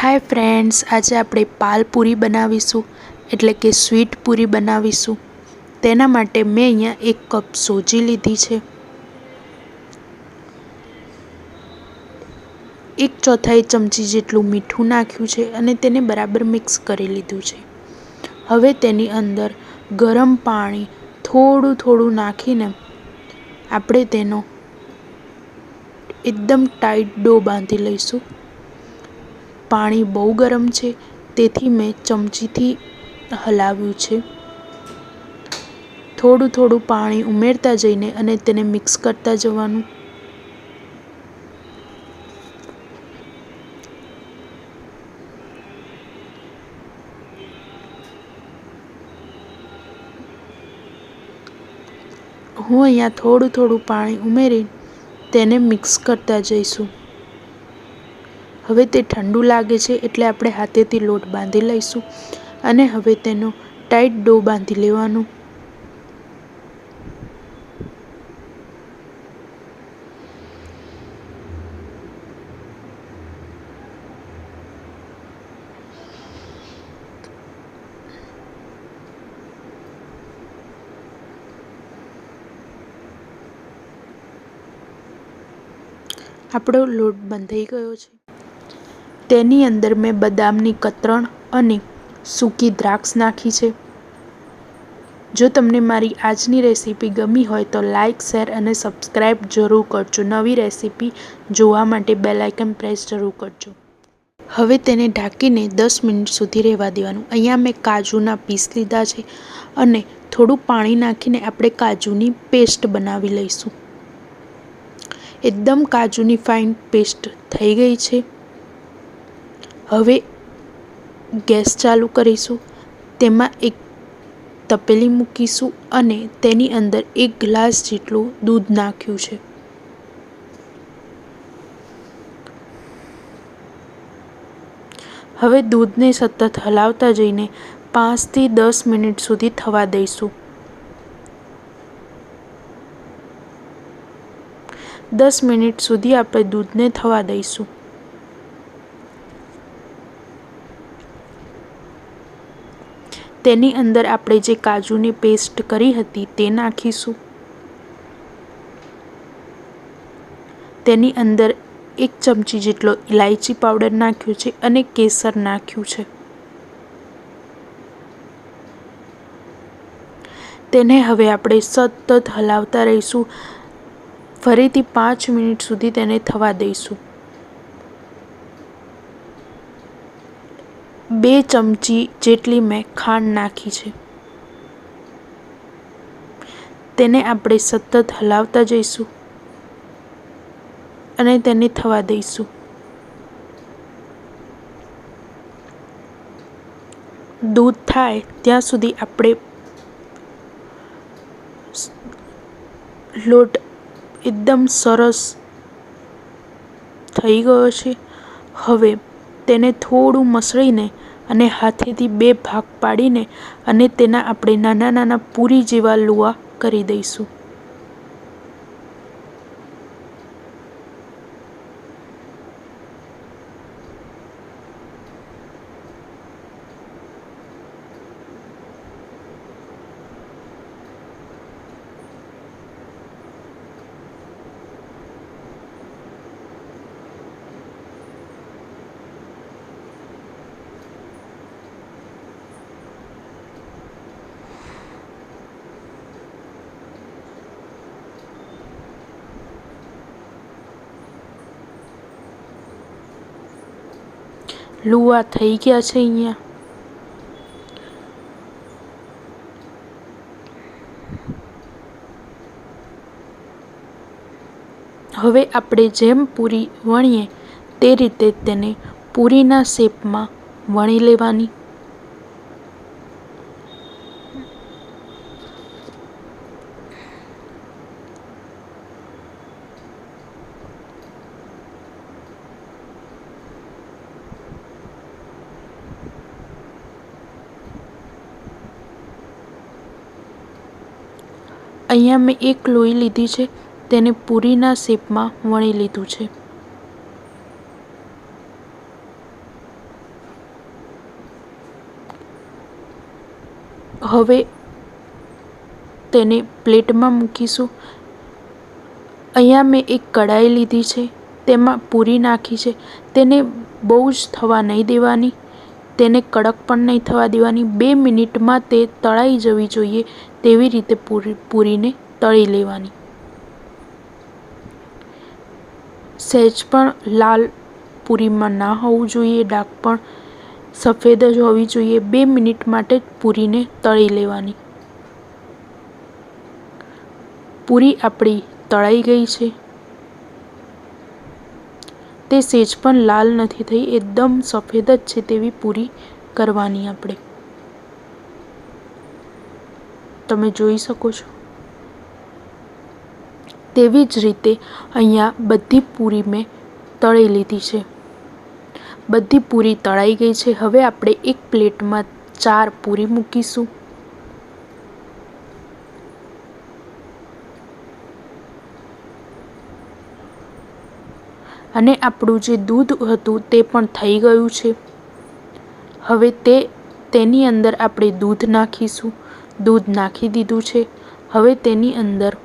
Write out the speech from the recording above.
Hi friends આજે આપણે પાલપુરી બનાવીશું, એટલે કે સ્વીટ પૂરી બનાવીશું. તેના માટે મેં અહીંયા એક કપ સોજી લીધી છે. એક ચોથાઈ ચમચી જેટલું મીઠું નાખ્યું છે અને તેને બરાબર મિક્સ કરી લીધું છે. હવે તેની અંદર ગરમ પાણી થોડું થોડું નાખીને આપણે તેનો એકદમ ટાઈટ ડો બાંધી લઈશું. પાણી બહુ ગરમ છે, તેથી મેં ચમચીથી હલાવ્યું છે. થોડું થોડું પાણી ઉમેરતા જઈને અને તેને મિક્સ કરતા જવાનું. હું અહીંયા થોડું થોડું પાણી ઉમેરી તેને મિક્સ કરતા જઈશું. હવે તે ઠંડુ લાગે છે એટલે આપણે હાથેથી લોટ બાંધી લઈશું અને હવે તેનો ટાઈટ ડો બાંધી લેવાનો. આપણો લોટ બંધાઈ ગયો છે. તેની અંદર મેં બદામની કતરણ અને સૂકી દ્રાક્ષ નાખી છે. જો તમને મારી આજની રેસીપી ગમી હોય તો લાઇક શેર અને સબસ્ક્રાઈબ જરૂર કરજો. નવી રેસીપી જોવા માટે બેલાઇકન પ્રેસ જરૂર કરજો. હવે તેને ઢાંકીને દસ મિનિટ સુધી રહેવા દેવાનું. અહીંયા મેં કાજુના પીસ લીધા છે અને થોડું પાણી નાખીને આપણે કાજુની પેસ્ટ બનાવી લઈશું. એકદમ કાજુની ફાઇન પેસ્ટ થઈ ગઈ છે. હવે ગેસ ચાલુ કરીશું, તેમાં એક તપેલી મૂકીશું અને તેની અંદર એક ગ્લાસ જેટલું દૂધ નાખ્યું છે. હવે દૂધને સતત હલાવતા જઈને પાંચથી દસ મિનિટ સુધી થવા દઈશું. દસ મિનિટ સુધી આપણે દૂધને થવા દઈશું. તેની અંદર આપણે જે કાજુની પેસ્ટ કરી હતી, તે નાખીશું. તેની અંદર એક ચમચી જેટલો ઇલાયચી પાવડર નાખ્યો છે અને કેસર નાખ્યું છે. તેને હવે આપણે સતત હલાવતા રહીશું. ફરીથી પાંચ મિનિટ સુધી તેને થવા દઈશું. બે ચમચી જેટલી મેં ખાંડ નાખી છે. તેને આપણે સતત હલાવતા જઈશું અને તેને થવા દઈશું. દૂધ થાય ત્યાં સુધી આપણે લોટ એકદમ સરસ થઈ ગયો છે. હવે તેને થોડું મસળીને અને હાથેથી બે ભાગ પાડીને અને તેના આપણે નાના નાના પૂરી જેવા લુવા કરી દઈશું. લુવા થઈ ગયા છે અહીંયા. હવે આપણે જેમ પૂરી વણીએ, તે રીતે તેને પૂરીના શેપમાં વણી લેવાની. અહીંયા મેં એક લોહી લીધી છે, તેને પૂરીના શેપમાં વણી લીધું છે. હવે તેને પ્લેટમાં મૂકીશું. અહીંયા મેં એક કઢાઈ લીધી છે, તેમાં પૂરી નાખી છે, તેને બહુ જ થવા નહીં દેવાની. તેને કડક પણ નહીં થવા દેવાની, બે મિનિટમાં તે તળાઈ જવી જોઈએ તેવી રીતે પૂરી, પૂરીને તળી લેવાની. સહેજ પણ લાલ પૂરીમાં ના હોવું જોઈએ ડાઘ પણ સફેદ જ હોવી જોઈએ, બે મિનિટ માટે જ પૂરીને તળી લેવાની. પૂરી આપણી તળાઈ ગઈ છે. તે સેજ પણ લાલ નથી થઈ, એકદમ સફેદ જ છે તેવી પૂરી કરવાની આપણે. તમે જોઈ શકો છો. તેવી જ રીતે અહીંયા બધી પૂરી મેં તળી લીધી છે. બધી પૂરી તળાઈ ગઈ છે. હવે આપણે એક પ્લેટમાં ચાર પૂરી મૂકીશું. અને આપણું જે દૂધ હતું તે પણ થઈ ગયું છે. હવે તે, તેની અંદર આપણે દૂધ નાખીશું. દૂધ નાખી દીધું છે. હવે તેની અંદર